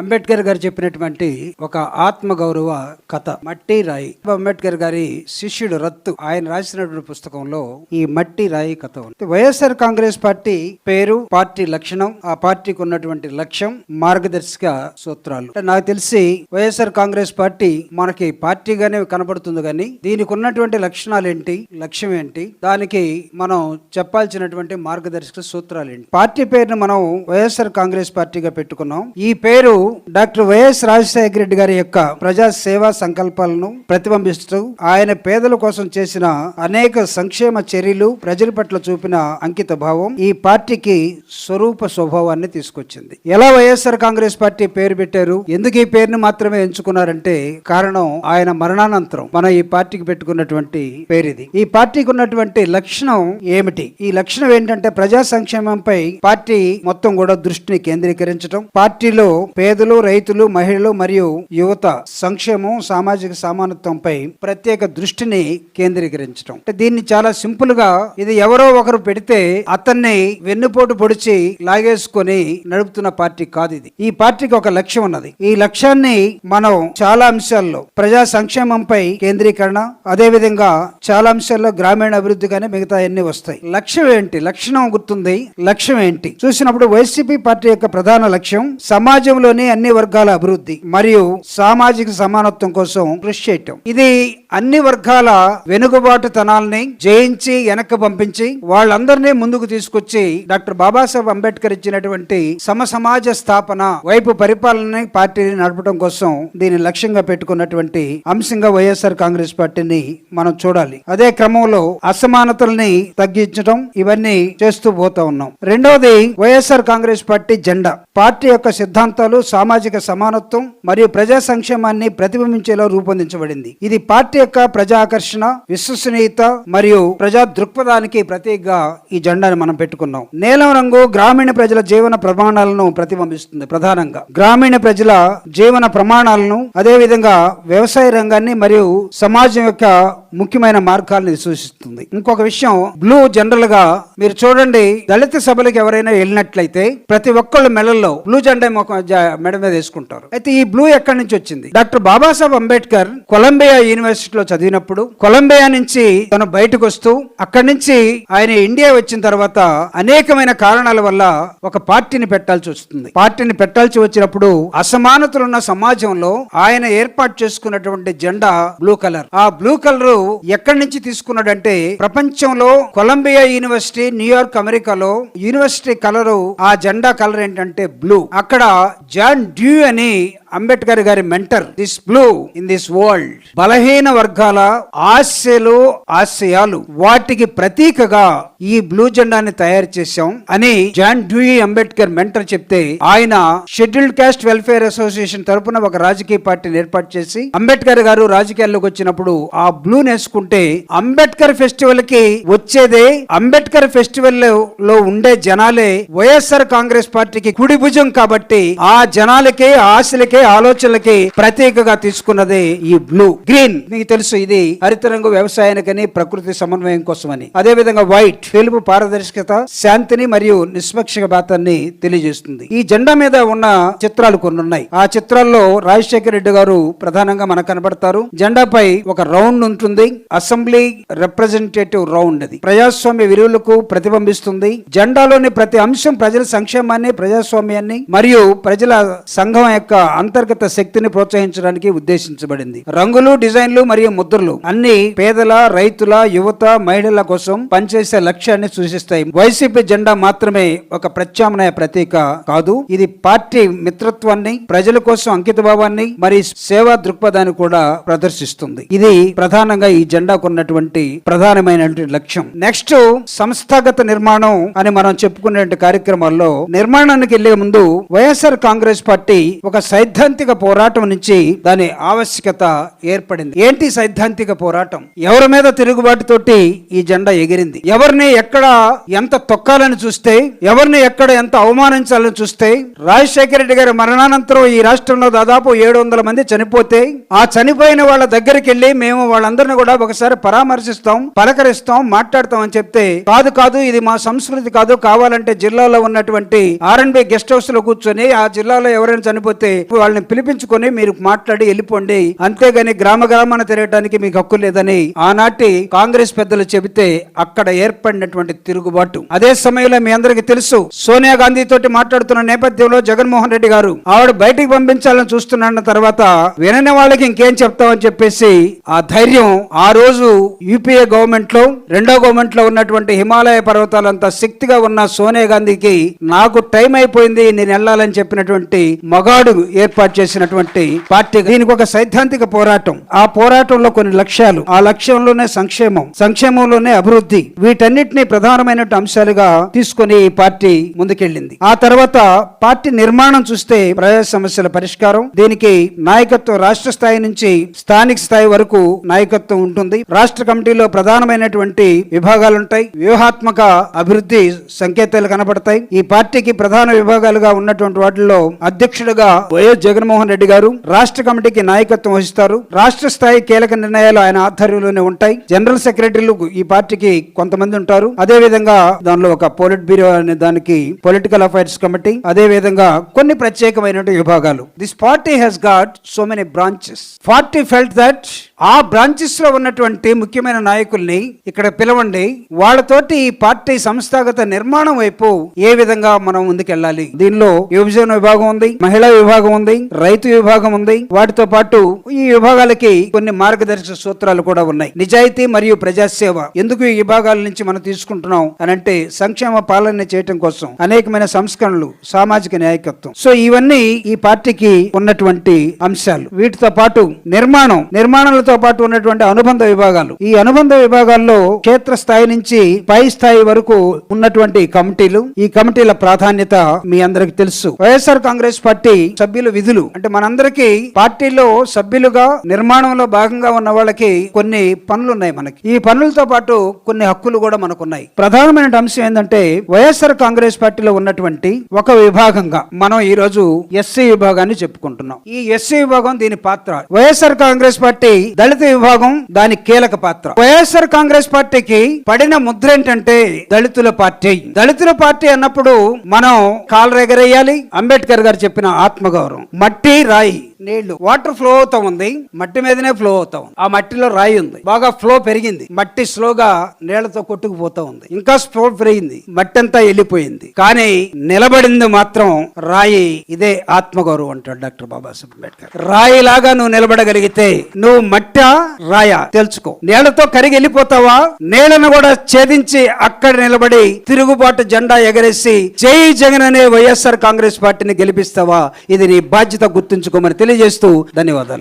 అంబేద్కర్ గారు చెప్పినటువంటి ఒక ఆత్మ గౌరవ కథ మట్టి రాయి. అంబేద్కర్ గారి శిష్యుడు రత్తు ఆయన రాసినటువంటి పుస్తకంలో ఈ మట్టి రాయి కథ ఉంది. వైఎస్ఆర్ కాంగ్రెస్ పార్టీ పేరు పార్టీ లక్షణం ఆ పార్టీకి ఉన్నటువంటి లక్ష్యం మార్గదర్శక సూత్రాలు. అంటే నాకు తెలిసి వైఎస్ఆర్ కాంగ్రెస్ పార్టీ మనకి పార్టీగానే కనబడుతుంది కానీ దీనికి ఉన్నటువంటి లక్షణాలు ఏంటి లక్ష్యం ఏంటి దానికి మనం చెప్పాల్సినటువంటి మార్గదర్శక సూత్రాలు ఏంటి? పార్టీ పేరును మనం వైఎస్ఆర్ కాంగ్రెస్ పార్టీగా పెట్టుకున్నాం. ఈ పేరు eu డాక్టర్ వైఎస్ రాజశేఖర రెడ్డి గారి యొక్క ప్రజా సేవా సంకల్పాలను ప్రతిబింబిస్తూ ఆయన పేదల కోసం చేసిన అనేక సంక్షేమ చర్యలు ప్రజల పట్ల చూపిన అంకిత భావం ఈ పార్టీకి స్వరూప స్వభావాన్ని తీసుకొచ్చింది. ఎలా వైఎస్ఆర్ కాంగ్రెస్ పార్టీ పేరు పెట్టారు? ఎందుకు ఈ పేరుని మాత్రమే ఎంచుకున్నారంటే కారణం ఆయన మరణానంతరం మనం ఈ పార్టీకి పెట్టుకున్నటువంటి పేరు ఇది ఈ పార్టీకి ఉన్నటువంటి లక్షణం ఏమిటి? ఈ లక్షణం ఏంటంటే ప్రజా సంక్షేమంపై పార్టీ మొత్తం కూడా దృష్టిని కేంద్రీకరించడం పార్టీలో పేదలు రైతులు మహిళలు మరియు యువత సంక్షేమం సామాజిక సమానత్వంపై ప్రత్యేక దృష్టిని కేంద్రీకరించడం అంటే దీన్ని చాలా సింపుల్గా ఇది ఎవరో ఒకరు పెడితే అతన్ని వెన్నుపోటు పొడిచి లాగేసుకొని నడుపుతున్న పార్టీ కాదు ఇది. ఈ పార్టీకి ఒక లక్ష్యం ఉన్నది. ఈ లక్ష్యాన్ని మనం చాలా అంశాల్లో ప్రజా సంక్షేమంపై కేంద్రీకరణ అదే విధంగా చాలా అంశాల్లో గ్రామీణ అభివృద్ధి కానీ మిగతా అన్ని వస్తాయి. లక్ష్యం ఏంటి? లక్షణం గుర్తుంది. లక్ష్యం ఏంటి? చూసినప్పుడు వైసీపీ పార్టీ యొక్క ప్రధాన లక్ష్యం సమాజంలోని అన్ని వర్గాల అభివృద్ధి మరియు సామాజిక సమానత్వం కోసం కృషి చేయటం. ఇది అన్ని వర్గాల వెనుకబాటు తనాల్ని జయించి వెనక్కి పంపించి వాళ్ళందరినీ ముందుకు తీసుకొచ్చి డాక్టర్ బాబాసాహెబ్ అంబేద్కర్ ఇచ్చినటువంటి సమ సమాజ స్థాపన వైపు పరిపాలన పార్టీని నడపడం కోసం దీన్ని లక్ష్యంగా పెట్టుకున్నటువంటి అంశంగా వైఎస్ఆర్ కాంగ్రెస్ పార్టీని మనం చూడాలి. అదే క్రమంలో అసమానతల్ని తగ్గించడం ఇవన్నీ చేస్తూ పోతా ఉన్నాం. రెండవది వైఎస్ఆర్ కాంగ్రెస్ పార్టీ జెండా. పార్టీ యొక్క సిద్ధాంతాలు సామాజిక సమానత్వం మరియు ప్రజా సంక్షేమాన్ని ప్రతిబింబించేలా రూపొందించబడింది. ఇది పార్టీ యొక్క ప్రజా ఆకర్షణ విశ్వసనీయత మరియు ప్రజా దృక్పథానికి ప్రతీకగా ఈ జెండాను మనం పెట్టుకున్నాం. నీలం రంగు గ్రామీణ ప్రజల జీవన ప్రమాణాలను ప్రతిబింబిస్తుంది ప్రధానంగా. గ్రామీణ ప్రజల జీవన ప్రమాణాలను అదేవిధంగా వ్యవసాయ రంగాన్ని మరియు సమాజం యొక్క ముఖ్యమైన మార్గాలను సూచిస్తుంది. ఇంకొక విషయం బ్లూ జనరల్గా మీరు చూడండి దళిత సభలకు ఎవరైనా వెళ్ళినట్లయితే ప్రతి ఒక్కళ్ళ ఎల్లో బ్లూ జెండా మొక్క జ- మెడ మీద వేసుకుంటారు. అయితే ఈ బ్లూ ఎక్కడి నుంచి వచ్చింది? డాక్టర్ బాబాసాహెబ్ అంబేద్కర్ కొలంబియా యూనివర్సిటీలో చదివినప్పుడు కొలంబియా నుంచి తను బయటకు వస్తూ అక్కడి నుంచి ఆయన ఇండియా వచ్చిన తర్వాత అనేకమైన కారణాల వల్ల ఒక పార్టీని పెట్టాల్సి వస్తుంది. పార్టీని పెట్టాల్సి వచ్చినప్పుడు అసమానతలు ఉన్న సమాజంలో ఆయన ఏర్పాటు చేసుకున్నటువంటి జెండా బ్లూ కలర్. ఆ బ్లూ కలర్ ఎక్కడి నుంచి తీసుకున్నాడంటే ప్రపంచంలో కొలంబియా యూనివర్సిటీ న్యూయార్క్ అమెరికాలో యూనివర్సిటీ కలరు ఆ జెండా కలర్ ఏంటంటే బ్లూ అక్కడ జాన్ డ్యూ అని అంబేద్కర్ గారి mentor. This blue in this world బలహీన వర్గాల ఆశలు ఆశయాలు. వాటికి ప్రతీకగా ఈ బ్లూ జెండాని తయారు చేశాం అని జాన్ డ్యూయి అంబేద్కర్ మెంటర్ చెప్తే ఆయన షెడ్యూల్డ్ కాస్ట్ వెల్ఫేర్ అసోసియేషన్ తరపున ఒక రాజకీయ పార్టీని ఏర్పాటు చేసి అంబేద్కర్ గారు రాజకీయాల్లోకి వచ్చినప్పుడు ఆ బ్లూ నేసుకుంటే అంబేద్కర్ ఫెస్టివల్కి వచ్చేదే అంబేద్కర్ ఫెస్టివల్లో ఉండే జనాలే వైఎస్ఆర్ కాంగ్రెస్ పార్టీకి కుడి భుజం కాబట్టి ఆ జనాలకే ఆశలకే ఆలోచనలకి ప్రత్యేకగా తీసుకున్నదే ఈ బ్లూ. గ్రీన్. మీకు తెలుసు ఇది హరిత రంగు వ్యవసాయానికని ప్రకృతి సమన్వయం కోసమని. అదే విధంగా వైట్. తెలుపు పారదర్శకత శాంతిని మరియు నిష్పక్షపాతాన్ని తెలియజేస్తుంది. ఈ జెండా మీద ఉన్న చిత్రాలు కొన్ని ఉన్నాయి. ఆ చిత్రాల్లో రాజశేఖర రెడ్డి గారు ప్రధానంగా మనకు కనబడతారు. జెండాపై ఒక రౌండ్ ఉంటుంది. అసెంబ్లీ రిప్రజెంటేటివ్ రౌండ్ అది. ప్రజాస్వామ్య విలువలకు ప్రతిబింబిస్తుంది. జెండాలోని ప్రతి అంశం ప్రజల సంక్షేమాన్ని ప్రజాస్వామ్యాన్ని మరియు ప్రజల సంఘం యొక్క అంతర్గత శక్తిని ప్రోత్సహించడానికి ఉద్దేశించబడింది. రంగులు డిజైన్లు మరియు ముద్రలు అన్ని పేదల రైతుల యువత మహిళల కోసం పనిచేసే లక్ష్యాన్ని సూచిస్తాయి వైసీపీ జెండా మాత్రమే ఒక ప్రత్యామ్నాయ ప్రతీక కాదు. ఇది పార్టీ మిత్రత్వాన్ని ప్రజల కోసం అంకిత భావాన్ని మరియు సేవా దృక్పథాన్ని కూడా ప్రదర్శిస్తుంది. ఇది ప్రధానంగా ఈ జెండాకు ఉన్నటువంటి ప్రధానమైనటువంటి లక్ష్యం. నెక్స్ట్ సంస్థాగత నిర్మాణం అని మనం చెప్పుకునే కార్యక్రమాల్లో నిర్మాణానికి వెళ్ళే ముందు వైఎస్ఆర్ కాంగ్రెస్ పార్టీ ఒక సైద్ధ సైద్ధాంతిక పోరాటం నుంచి దాని ఆవశ్యకత ఏర్పడింది. ఏంటి సైద్ధాంతిక పోరాటం? ఎవరి మీద తిరుగుబాటు తోటి ఈ జెండా ఎగిరింది? ఎవరిని ఎక్కడ ఎంత తొక్కాలని చూస్తే ఎవరిని ఎక్కడ ఎంత అవమానించాలని చూస్తే రాజశేఖర రెడ్డి గారి మరణానంతరం ఈ రాష్ట్రంలో దాదాపు ఏడు వందల మంది చనిపోతే ఆ చనిపోయిన వాళ్ళ దగ్గరికి వెళ్ళి మేము వాళ్ళందరిని కూడా ఒకసారి పరామర్శిస్తాం పలకరిస్తాం మాట్లాడతాం అని చెప్తే కాదు కాదు ఇది మా సంస్కృతి కాదు కావాలంటే జిల్లాలో ఉన్నటువంటి ఆర్ఎన్బి గెస్ట్ హౌస్లో కూర్చొని ఆ జిల్లాలో ఎవరైనా చనిపోతే వాళ్ళని పిలిపించుకొని మీరు మాట్లాడి వెళ్ళిపోండి. అంతేగాని గ్రామ గ్రామాన తిరగడానికి మీకు హక్కు లేదని ఆనాటి కాంగ్రెస్ పెద్దలు చెబితే అక్కడ ఏర్పడినటువంటి తిరుగుబాటు. అదే సమయంలో మీ అందరికీ తెలుసు సోనియా గాంధీ తోటి మాట్లాడుతున్న నేపథ్యంలో జగన్మోహన్ రెడ్డి గారు ఆవిడ బయటికి పంపించాలని చూస్తున్న తర్వాత వినని వాళ్ళకి ఇంకేం చెప్తామని చెప్పేసి ఆ ధైర్యం ఆ రోజు యూపీఏ గవర్నమెంట్లో రెండో గవర్నమెంట్లో ఉన్నటువంటి హిమాలయ పర్వతాలంత శక్తిగా ఉన్న సోనియా గాంధీకి నాకు టైం అయిపోయింది నేను వెళ్ళాలని చెప్పినటువంటి మగాడు ఏ ఏర్పాటు చేసినటువంటి పార్టీ దీనికి ఒక సైద్ధాంతిక పోరాటం. ఆ పోరాటంలో కొన్ని లక్ష్యాలు. ఆ లక్ష్యంలోనే సంక్షేమం సంక్షేమంలోనే అభివృద్ధి. వీటన్నిటిని ప్రధానమైనటువంటి అంశాలుగా తీసుకొని ఈ పార్టీ ముందుకెళ్ళింది. ఆ తర్వాత పార్టీ నిర్మాణం చూస్తే ప్రజా సమస్యల పరిష్కారం. దీనికి నాయకత్వం రాష్ట్ర స్థాయి నుంచి స్థానిక స్థాయి వరకు నాయకత్వం ఉంటుంది. రాష్ట్ర కమిటీలో ప్రధానమైనటువంటి విభాగాలు ఉంటాయి వ్యూహాత్మక అభివృద్ధి సంకేతాలు కనబడతాయి. ఈ పార్టీకి ప్రధాన విభాగాలుగా ఉన్నటువంటి వాటిల్లో అధ్యక్షుడిగా వైఎస్ జగన్మోహన్ రెడ్డి గారు రాష్ట్ర కమిటీకి నాయకత్వం వహిస్తారు. రాష్ట్ర స్థాయి కీలక నిర్ణయాలు ఆయన ఆధ్వర్యంలోనే ఉంటాయి. జనరల్ సెక్రటరీలు ఈ పార్టీకి కొంతమంది ఉంటారు. అదే విధంగా దానిలో ఒక పోలిట్ బ్యూరో అనే దానికి పొలిటికల్ అఫైర్స్ కమిటీ అదే విధంగా కొన్ని ప్రత్యేకమైనటువంటి విభాగాలు. This party has got so many branches party felt that ఆ బ్రాంచెస్లో ఉన్నటువంటి ముఖ్యమైన నాయకుల్ని ఇక్కడ పిలవండి. వాళ్ళతోటి ఈ పార్టీ సంస్థాగత నిర్మాణం వైపు ఏ విధంగా మనం ముందుకెళ్ళాలి? దీనిలో యువజన విభాగం ఉంది మహిళా విభాగం ఉంది రైతు విభాగం ఉంది. వాటితో పాటు ఈ విభాగాలకి కొన్ని మార్గదర్శక సూత్రాలు కూడా ఉన్నాయి. నిజాయితీ మరియు ప్రజాసేవ ఎందుకు ఈ విభాగాల నుంచి మనం తీసుకుంటున్నాం అని అంటే సంక్షేమ పాలన చేయటం కోసం అనేకమైన సంస్కరణలు సామాజిక నాయకత్వం. సో ఇవన్నీ ఈ పార్టీకి ఉన్నటువంటి అంశాలు. వీటితో పాటు నిర్మాణం నిర్మాణాలతో పాటు ఉన్నటువంటి అనుబంధ విభాగాలు. ఈ అనుబంధ విభాగాల్లో క్షేత్ర స్థాయి నుంచి పై స్థాయి వరకు ఉన్నటువంటి కమిటీలు ఈ కమిటీల ప్రాధాన్యత మీ అందరికి తెలుసు. వైఎస్ఆర్ కాంగ్రెస్ పార్టీ సభ్యుల విధులు. అంటే మనందరికీ పార్టీలో సభ్యులుగా నిర్మాణంలో భాగంగా ఉన్న వాళ్ళకి కొన్ని పనులు ఉన్నాయి మనకి. ఈ పనులతో పాటు కొన్ని హక్కులు కూడా మనకున్నాయి. ప్రధానమైన అంశం ఏంటంటే వైఎస్ఆర్ కాంగ్రెస్ పార్టీలో ఉన్నటువంటి ఒక విభాగంగా మనం ఈ రోజు ఎస్సీ విభాగాన్ని చెప్పుకుంటున్నాం. ఈ ఎస్సీ విభాగం దీని పాత్ర. వైఎస్ఆర్ కాంగ్రెస్ పార్టీ దళిత విభాగం దాని కీలక పాత్ర. వైఎస్ఆర్ కాంగ్రెస్ పార్టీకి పడిన ముద్ర ఏంటంటే దళితుల పార్టీ. దళితుల పార్టీ అన్నప్పుడు మనం కాలరెగరేయాలి అంబేద్కర్ గారు చెప్పిన ఆత్మగౌరవం. మట్టి రాయి. నీళ్ళు. వాటర్ ఫ్లో అవుతా ఉంది. మట్టి మీదనే ఫ్లో అవుతా ఉంది. ఆ మట్టిలో రాయి ఉంది. బాగా ఫ్లో పెరిగింది. మట్టి స్లోగా నీళ్ళతో కొట్టుకుపోతా ఉంది. ఇంకా ఫ్లో పెరిగింది. మట్టి అంతా వెళ్ళిపోయింది. కానీ నిలబడింది మాత్రం రాయి ఇదే ఆత్మగౌరవం అంటాడు డాక్టర్ బాబాసాహెబ్ అంబేద్కర్. రాయిలాగా నువ్వు నిలబడగలిగితే నువ్వు మట్ట రాయ? తెలుసుకో. నీళ్ళతో కరిగి వెళ్ళిపోతావా? నీళ్ళను కూడా ఛేదించి అక్కడ నిలబడి తిరుగుబాటు జెండా ఎగరేసి జై జగన్ అనే వైఎస్ఆర్ కాంగ్రెస్ పార్టీని గెలిపిస్తావా? ఇది నీ బాధ్యత గుర్తుంచుకోమని తెలియజేస్తూ ధన్యవాదాలు.